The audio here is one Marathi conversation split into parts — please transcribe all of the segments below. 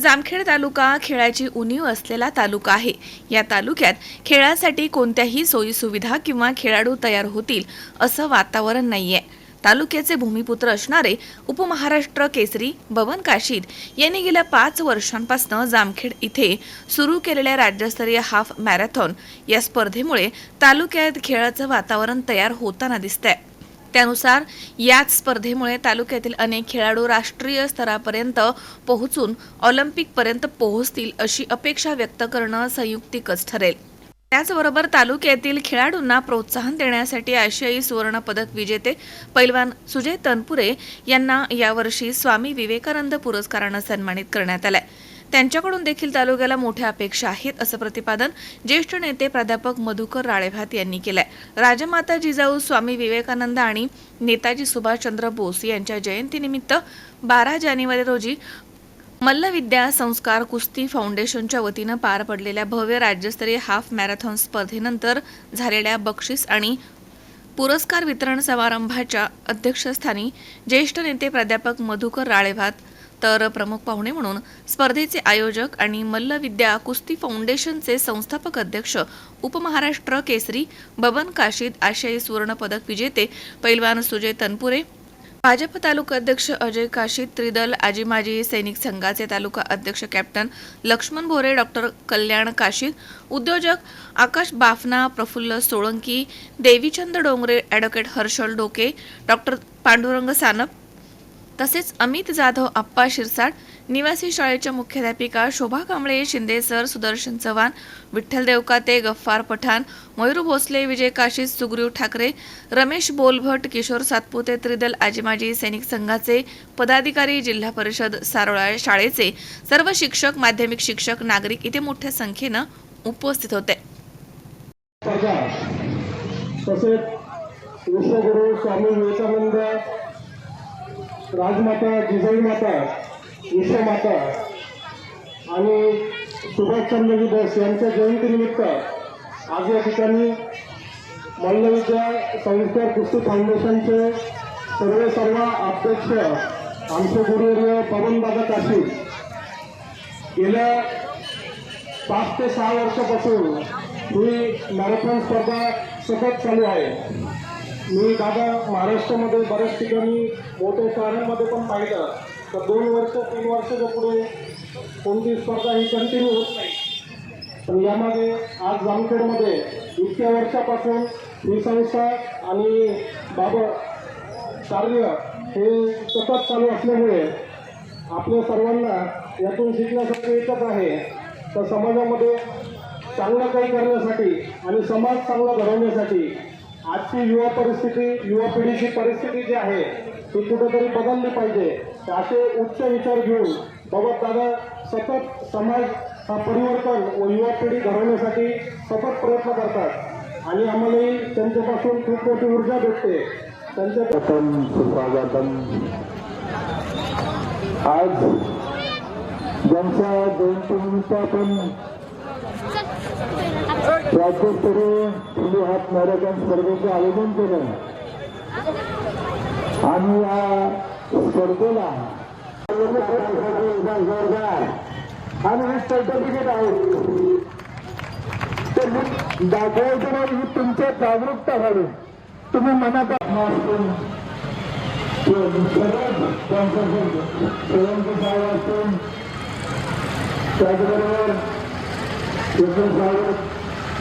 जामखेड तालुका खेळाची उणीव असलेला तालुका आहे. या तालुक्यात खेळासाठी कोणत्याही सोयी सुविधा किंवा खेळाडू तयार होतील असं वातावरण नाहीये. तालुक्याचे भूमिपुत्र असणारे उपमहाराष्ट्र केसरी बबन काशीद यांनी गेल्या पाच वर्षांपासून जामखेड इथे सुरू केलेल्या राज्यस्तरीय हाफ मॅरेथॉन या स्पर्धेमुळे तालुक्यात खेळाचं वातावरण तयार होताना दिसतंय. त्यानुसार याच स्पर्धेमुळे तालुक्यातील अनेक खेळाडू राष्ट्रीय स्तरापर्यंत पोहोचून ऑलिम्पिकपर्यंत पोहोचतील अशी अपेक्षा व्यक्त करणं संयुक्तिकच ठरेल. त्याचबरोबर तालुक्यातील खेळाडूंना प्रोत्साहन देण्यासाठी आशियाई सुवर्ण पदक विजेते पैलवान सुजय तनपुरे यांना यावर्षी स्वामी विवेकानंद पुरस्कारानं सन्मानित करण्यात आलाय. त्यांच्याकडून देखील तालुक्याला मोठ्या अपेक्षा आहेत असं प्रतिपादन ज्येष्ठ नेते प्राध्यापक मधुकर राळेभात यांनी केलंय. राजमाता जिजाऊ स्वामी विवेकानंद आणि नेताजी सुभाषचंद्र बोस यांच्या जयंतीनिमित्त बारा जानेवारी रोजी मल्लविद्या संस्कार कुस्ती फाउंडेशनच्या वतीनं पार पडलेल्या भव्य राज्यस्तरीय हाफ मॅरेथॉन स्पर्धेनंतर झालेल्या बक्षीस आणि पुरस्कार वितरण समारंभाच्या अध्यक्षस्थानी ज्येष्ठ नेते प्राध्यापक मधुकर राळेभात तर प्रमुख पाहुणे म्हणून स्पर्धेचे आयोजक आणि मल्लविद्या कुस्ती फाउंडेशनचे संस्थापक अध्यक्ष उपमहाराष्ट्र केसरी बबन काशीद आशियाई सुवर्णपदक विजेते पैलवान सुजय तनपुरे भाजप तालुका अध्यक्ष अजय काशीद त्रिदल आजी माजी सैनिक संघाचे तालुका अध्यक्ष कॅप्टन लक्ष्मण भोरे डॉक्टर कल्याण काशीद उद्योजक आकाश बाफना प्रफुल्ल सोळंकी देवीचंद डोंगरे ॲडव्होकेट हर्षल डोके डॉक्टर पांडुरंग सानप तसेच अमित जाधव आप्पा शिरसाट निवासी शाळेच्या मुख्याध्यापिका शोभा कांबळे शिंदे सर सुदर्शन चव्हाण विठ्ठल देवकाते गफ्फार पठाण मयूर भोसले विजय काशीद सुग्रीव ठाकरे रमेश बोलभट किशोर सातपुते त्रिदल आजीमाजी सैनिक संघाचे पदाधिकारी जिल्हा परिषद सारोळा शाळेचे सर्व शिक्षक माध्यमिक शिक्षक नागरिक इथे मोठ्या संख्येनं उपस्थित होते. तसेच विश्वगुरु स्वामी विवेकानंद राजमाता जिजाई माता माता आणि सुभाषचंद्रजी बोस यांच्या जयंतीनिमित्त आज या ठिकाणी मल्लविद्या संस्कार कुस्ती फाउंडेशनचे सर्व सर्व अध्यक्ष आमचे गुरुवर्य पवनदादा काशी गेल्या पाच ते सहा वर्षापासून ही मॅरेथॉन स्पर्धा सतत चालू आहे. मी दादा महाराष्ट्रामध्ये बऱ्याच ठिकाणी मोठ्या शहरांमध्ये पण पाहिलं. तर दोन वर्ष तीन वर्षाच्या पुढे कोणती स्पर्धा ही कंटिन्यू होत नाही. पण यामध्ये आज जामखेडमध्ये इतक्या वर्षापासून ही संस्था आणि बाबा कार्य हे सतत चालू असल्यामुळे आपल्या सर्वांना यातून शिकण्यासाठी एकच आहे. तर समाजामध्ये चांगलं काही करण्यासाठी आणि समाज चांगला घडवण्यासाठी आजची युवा परिस्थिती युवा पिढीची परिस्थिती जी आहे ती कुठेतरी बदलली पाहिजे. तर असे उच्च विचार घेऊन बाबत दादा सतत समाज हा परिवर्तन व युवा पिढी घडवण्यासाठी सतत प्रयत्न करतात. आणि आम्हालाही त्यांच्यापासून खूप मोठी ऊर्जा भेटते. त्यांच्या आज ज्यांच्या जयंतीनिमित्त आपण राज्यस्तरीय खुली हात मॅरेथॉन स्पर्धेचे आयोजन केलं. आणि या स्पर्धेला आणि हे सर्टिफिकेट आहे. ते दाखवायचं नाही ही तुमच्या जागरूकता व्हावी तुम्ही मनात असून त्याचबरोबर साहेब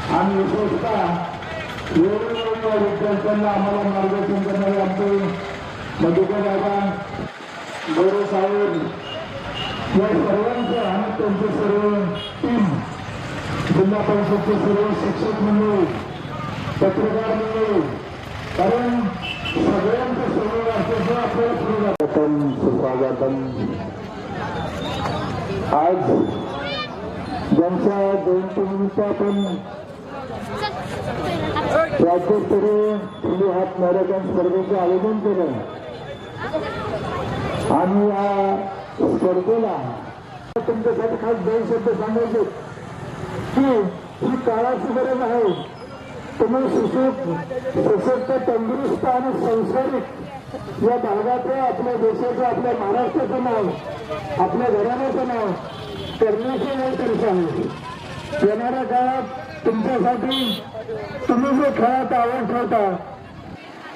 आणि विशेषतः वेगवेगळ्या विद्यार्थ्यांना आम्हाला मार्गदर्शन करणारे आमचे मधुकर दादा गौरव साहेब या सर्वांचं आणि त्यांचे सर्व टीम जिल्हा परिषदचे सर्व शिक्षक मंडळ पत्रकार मंडळ कारण सगळ्यांचं सहयोग असल्याचं आपल्याला पुढे आज ज्यांच्या जयंतीनिमित्त आपण राज्यस्तरीय खुली हात मॅरेथॉन स्पर्धेचं आयोजन केलं आणि या स्पर्धेला तुमच्यासाठी खास दोन शब्द सांगायचे की ही काळाची गरज आहे तुम्ही सुसूक सशक्त तंदुरुस्त आणि संसारिक या भागाचं आपल्या देशाचं आपल्या महाराष्ट्राचं नाव आपल्या घराण्याचं नाव करण्याची वेळ तरी आहे येणाऱ्या काळात तुमच्यासाठी तुम्ही जो खेळात आवड ठेवता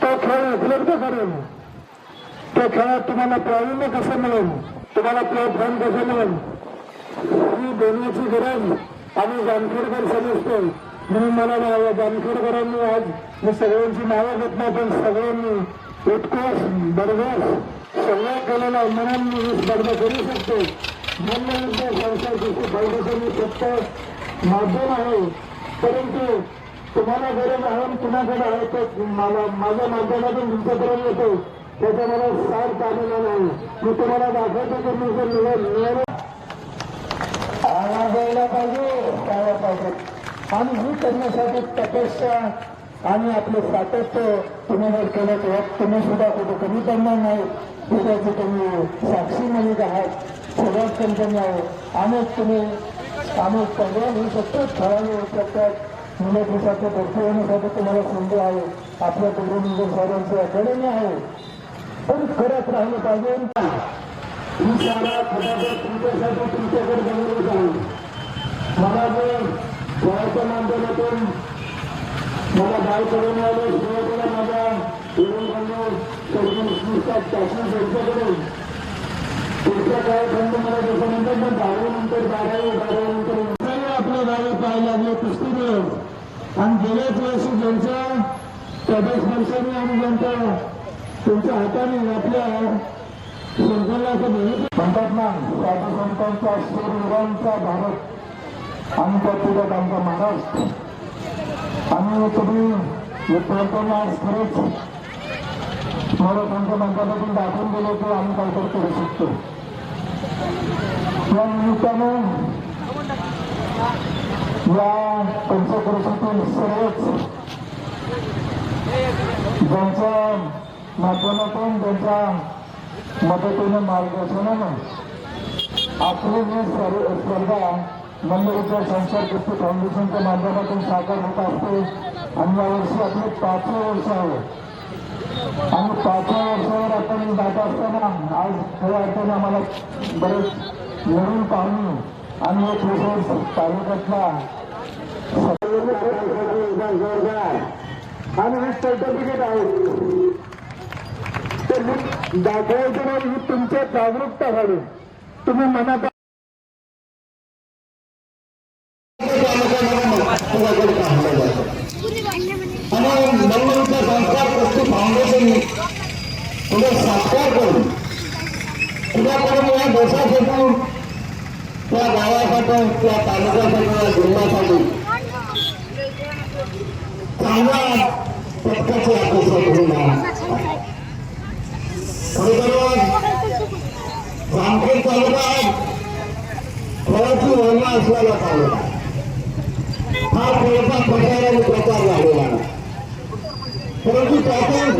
तो खेळ उपलब्ध करेल. त्या खेळात तुम्हाला प्रावीण्य कसं मिळेल? तुम्हाला प्लॅटफॉर्म कसं मिळेल? ही देण्याची गरज आम्ही जानखेडकर समजतो. म्हणून मला या जानखेडकरांनी आज. मी सगळ्यांची नावं घेत नाही पण सगळ्यांनी उत्कोष बरगस सगळ्या केलेलं आहे म्हणून मी ही स्पर्धा करू शकतो. म्हणून संस्था कृषी फाउंडेशन हे माध्यम आहे परंतु तुम्हाला गरज आहे आणि कुणाकडे आहे तर मला माझ्या माध्यमातून तुमच्यापर्यंत येतो. त्याचा मला साथ आलेला नाही. मी तुम्हाला दाखवतो की मी जर मिळेल मिळेल आवाज यायला पाहिजे कळायला पाहिजे. आणि ही करण्यासाठी तपस्या आणि आपलं सातत्य तुम्ही जर केलं तर तुम्ही सुद्धा कुठे कमी पडणार नाही. त्याची तुम्ही साक्षी मलिक आहात सगळ्याच कंपनी आहे. अनेक तुम्ही अनेक पंधरा होऊ शकतो. खेळाडू होऊ शकतात मुलं दिवसाचं भरती होण्यासाठी तुम्हाला संधी आहे. आपल्या कुटुंब साहेबांची अकॅडमी आहे. पण खरंच राहिलं पाहिजे. ही शाळा तुमच्यासाठी तुमच्याकडे बनवत आहे. मला जर खेळाच्या माध्यमातून मला गाव करून आलो सुरुवातीला माझ्या सर्व सर्वनिष्ठात शासन त्यांच्याकडे पुढच्या काळखंड मला जसं म्हणतात ना दहावीनंतर बारावी बारावीनंतर. आपल्या गावी पाहायला लागले कुस्ती दिवस आणि गेल्याच वर्षी ज्यांच्या प्रदेश वर्षांनी आणि ज्यांच्या त्यांच्या हाताने आपल्या संकलनाचं म्हणतात ना साधू संतांचा शूरवीरांचा भारत आणि त्यातून आमचा महाराष्ट्र. आणि तुम्ही विद्यार्थ्यांना आज खरंच मला त्यांच्या माध्यमातून दाखवून दिलं की आम्ही काहीतरी करू शकतो. या निमित्तानं या पंचकृषीतील सर्वच ज्यांच्या माध्यमातून त्यांच्या मदतीने मार्गदर्शनानं आपली ही सर्व स्पर्धा मल्लविद्या संसार कृषी फाउंडेशनच्या माध्यमातून साकार होत असते. आणि यावर्षी आपले पाचवे वर्ष आहे. आणि पाचव्या वर्षावर आपण जात असताना आज खऱ्या अर्थाने आम्हाला बरेच लढून पाहुणे आणि एक विशेष तालुक्यातला आणि हे सर्टिफिकेट आहे. दाखवायचं नाही ही तुमच्या जागरूकता घालून तुम्ही मनात आणि मंगलचा संस्कार कृषी फाउंडेशन पुढे साकार करून तुझ्याकडून या देशासाठी त्या गावासाठी त्या चांगला पथकाची अपेक्षा करून जामखेड तालुका फळाची वर्ण असलेला तालुका हा थोडासा प्रचार आणि प्रचार झालेला परंतु त्यातून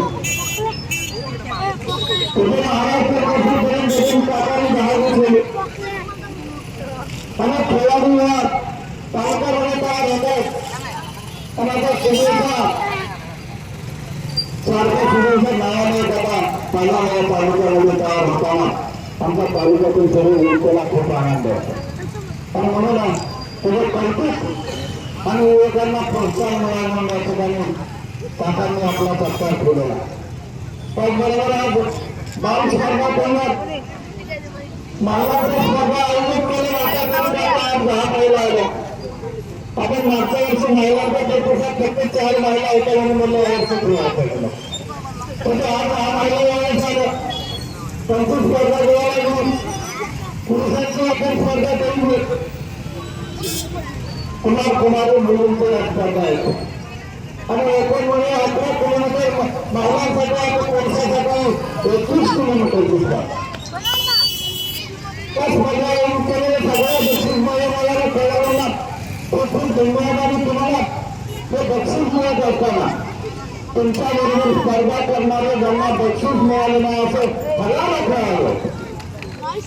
आणि खेळाडू या होतात आणि आता सारख्या पहिला तालुक्यामध्ये तयार होताना आमच्या तालुक्यातील सर्व जनतेला खूप आनंद म्हणून तुझं कौतुक आणि युवकांना प्रोत्साहन मिळालं या ठिकाणी काकांनी आपला सत्कार ठेवलेला त्याचबरोबर आज बाल स्पर्धा करण्यात महाराष्ट्र स्पर्धा आयोजित आज दहा महिला आल्या आपण मागच्या वर्षी महिलांच्या प्रतिसाद फक्त चार महिला होत्या म्हणून म्हणलं यावर्षी सुरुवात केलं पण आज दहा महिला यावेळेस झालं त्यांची स्पर्धा गोळा घेऊन पुरुषांची आपण स्पर्धा करून कुमार कुमार मुलींची स्पर्धा आहे. आणि एकूण म्हणजे अकरा किलोमीटर महिलांसाठी आणि पुरुषासाठी एकवीस किलोमीटरची स्पर्धा त्या स्पर्धा येऊन केलेले सगळे खेळाडूंना खूप धन्यवाद तुम्हाला ते बक्षीस मिळत असताना तुमच्याबरोबर स्पर्धा करणारे ज्यांना बक्षीस मिळाले नाही असं मला खेळाडू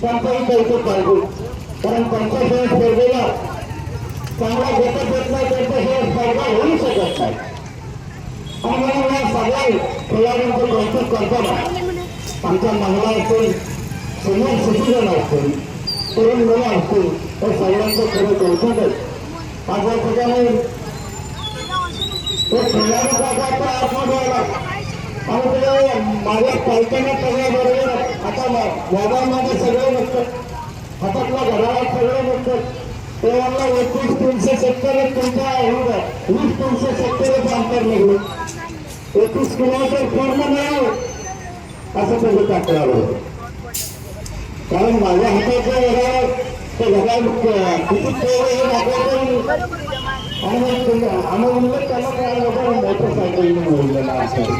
त्यांचंही कौतुक पाहिजे कारण त्यांच्याशिवाय स्पर्धेला चांगला गटच येत नाही त्यांच्याशिवाय स्पर्धा होऊ शकत नाही. आणि मला या सगळ्या खेळाडूंचं कौतुक करताना आमच्या महिला असेल सन्मान सिटीजन असतील तरुण मुलं असतील त्या सगळ्यांचं खरं कौतुक आहे आज या ठिकाणी तो खेळाडू प्रकारचा आतमध्ये आला आणि ते माझ्या पालकांना सगळ्याबरोबर आता मोबाईलमध्ये सगळे बघतात हातातल्या घराला सगळे बघतात ते म्हणलं एकवीस तीनशे सत्तर तुमचा होता वीस तीनशे सत्तरच अंतर निघलं एकवीस किलोमीटर पूर्ण नाही असं त्याचं टाकलं होतं कारण माझ्या हाताच्या घरावर ते घरात किती तेवढं हे दाखवतो आणि मग म्हणलं त्याला काय होतं मोटरसायकलने मोडलेला असेल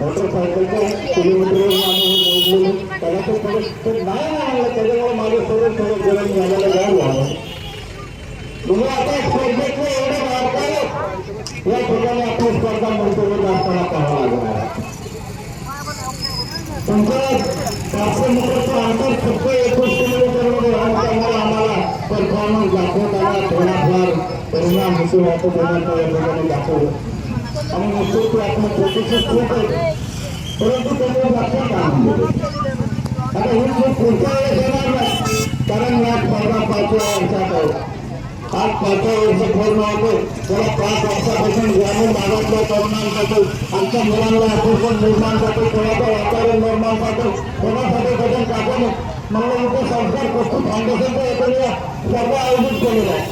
मोटरसायकलच्या किलोमीटरवर आम्ही मोडलेलं त्याला ते थोडं नाही त्याच्यामुळे माझं सगळं थोडं गरम झालेलं गाव झालं तुम्ही आता स्पर्धेतलं एवढं या ठिकाणी आपली स्पर्धा मंतव्य असताना पाहावं लागणार तुमचं पाचशे मीटरचं अंतर फक्त एकवीस किलोमीटरमध्ये राहून त्यामुळे आम्हाला परफॉर्मन्स दाखवताना थोडाफार परिणाम दिसून वाटत देण्याचा या ठिकाणी दाखवलं आणि निश्चित ते आपण प्रतिष्ठित खूप आहे. परंतु त्यामुळे लक्षात आणून आता ही खूप पुढच्या वेळेस येणार नाही कारण पाचव्या वर्षात आहे. आज पाचव्या वर्ष पूर्ण होतो त्याला पाच वर्षापासून ग्रामीण भागातल्या तरुणांसाठी आमच्या मुलांना आकर्षण निर्माण करतो. कोणाचं वातावरण निर्माण करतो कोणासाठी बदल टाकून संस्कार कुस्ती फाउंडेशनच्या एखाद्या स्पर्धा आयोजित केलेल्या आहे.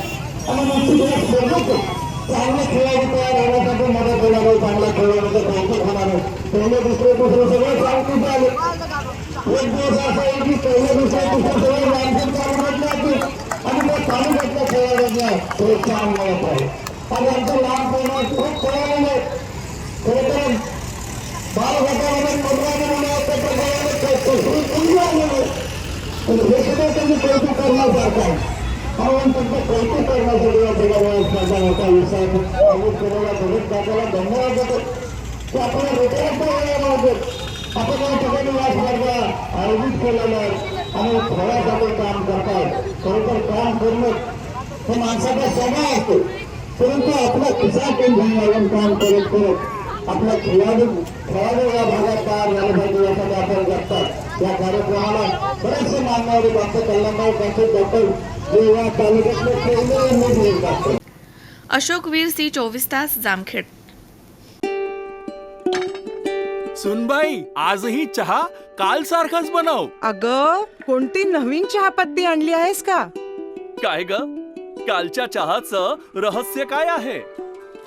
आणि निश्चित या स्पर्धेत चांगले खेळाडू तयार होण्यासाठी मदत होणार आहे चांगल्या खेळाडूचं कौतुक होणार आहे. पहिले दुसरे दुसरे सगळे आले. एक दिवस असा आहे की पहिले दुसरे दुसरे सगळे मानसिक चालू म्हटले होते. आणि त्या खेळाडूंना प्रोत्साहन मिळत आहे. आणि आमचं लहानपणात खूप पण हे सुद्धा त्यांनी कौतुक करण्यासारखं आहे म्हणून तुमचं कौतुक करण्यासाठी या दादाला धन्यवाद देतो की आपण रिटायरच्या वेळेला आपण या ठिकाणी या स्पर्धा आयोजित केलेल्या आहे आणि खेळासाठी काम करतात खरं तर काम करणं हे माणसाचा स्वभाव असतो परंतु आपला खिसा पण काम करत करत आपला खेळाडू खेळाडू या भागात तयार झाले पाहिजे यासाठी आपण जगतात. या कार्यक्रमाला बरेचसे मान्यवर डॉक्टर कल्याणराव डॉक्टर जे या तालुक्यातले पहिले टाकतात अशोक वीर सी चोवीस तास जामखेड. सुनबाई आजही चहा काल सारखाच बनव. अग कोणती नवीन चहापत्ती आणली आहेस का? काय ग? कालच्या चहाचं रहस्य काय आहे?